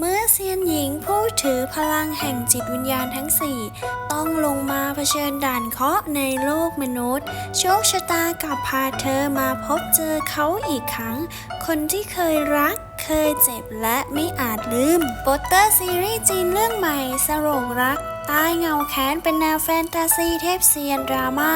เมื่อเซียนหญิงผู้ถือพลังแห่งจิตวิญญาณทั้งสี่ต้องลงมาเผชิญด่านเคราะห์ในโลกมนุษย์ โชคชะตากลับพาเธอมาพบเจอเขาอีกครั้ง คนที่เคยรัก เคยเจ็บและไม่อาจลืมโปสเตอร์ซีรีส์จีนเรื่องใหม่สโรงรัก ใต้เงาแค้นเป็นแนวแฟนตาซีเทพเซียน ดราม่า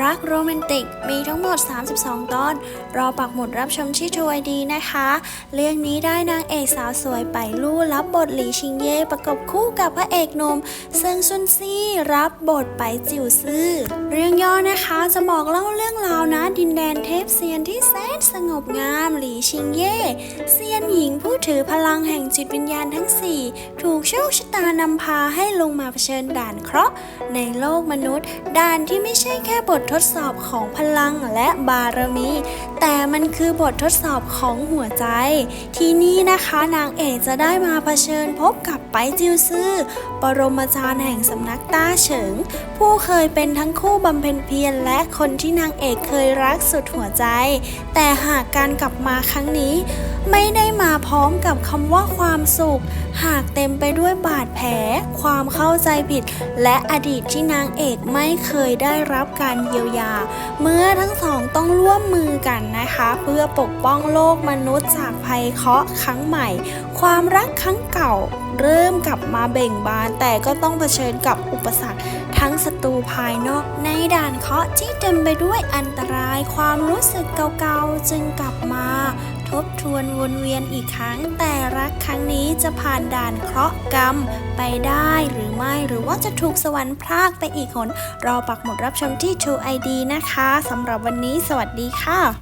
รักโรแมนติก มีทั้งหมด 32 ตอน รอปักหมุดรับชมที่ทวยดีนะคะ เรื่องนี้ได้นางเอกสาวสวยไปลู่รับบทหลีชิงเย่ประกบคู่กับพระเอกหนุ่มเซิงซุนซี่รับบทไปจิวซื่อ นะคะจะบอกเล่าเรื่องราวนะ ดินแดนเทพเซียนที่แสนสงบงามหลีชิงเย่เซียนหญิง ถือพลังแห่งจิตวิญญาณทั้ง4ถูกโชคชะตานำพาให้ลงมาเผชิญด่านเคราะห์ในโลกมนุษย์ ด่านที่ไม่ใช่แค่บททดสอบของพลังและบารมี แต่มันคือบททดสอบของหัวใจ ที่นี่นะคะนางเอกจะได้มาเผชิญพบกับไปจิวซื่อปรมาจารย์แห่งสำนักต้าเฉิง ผู้เคยเป็นทั้งคู่บำเพ็ญเพียรและคนที่นางเอกเคยรักสุดหัวใจ แต่หากการกลับมาครั้งนี้ ไม่ได้ พร้อมกับคำว่าความสุข หากเต็มไปด้วยบาดแผล ความเข้าใจผิด และอดีตที่นางเอกไม่เคยได้รับการเยียวยา เมื่อทั้งสองต้องร่วมมือกันนะคะ เพื่อปกป้องโลกมนุษย์จากภัยเคราะห์ครั้งใหม่ ความรักครั้งเก่าเริ่มกลับมาเบ่งบาน แต่ก็ต้องเผชิญกับอุปสรรค ทั้งศัตรูภายนอก ในด่านเคราะห์ที่เต็มไปด้วยอันตราย ความรู้สึกเก่าๆจึงกลับมา บทวนวนเวียนอีกครั้ง แต่รักครั้งนี้จะผ่านด่านเคราะห์กรรมไปได้หรือไม่หรือว่าจะถูกสวรรค์พรากไปอีกหนรอปักหมุดรับชมที่ True ID นะคะสำหรับวันนี้สวัสดีค่ะ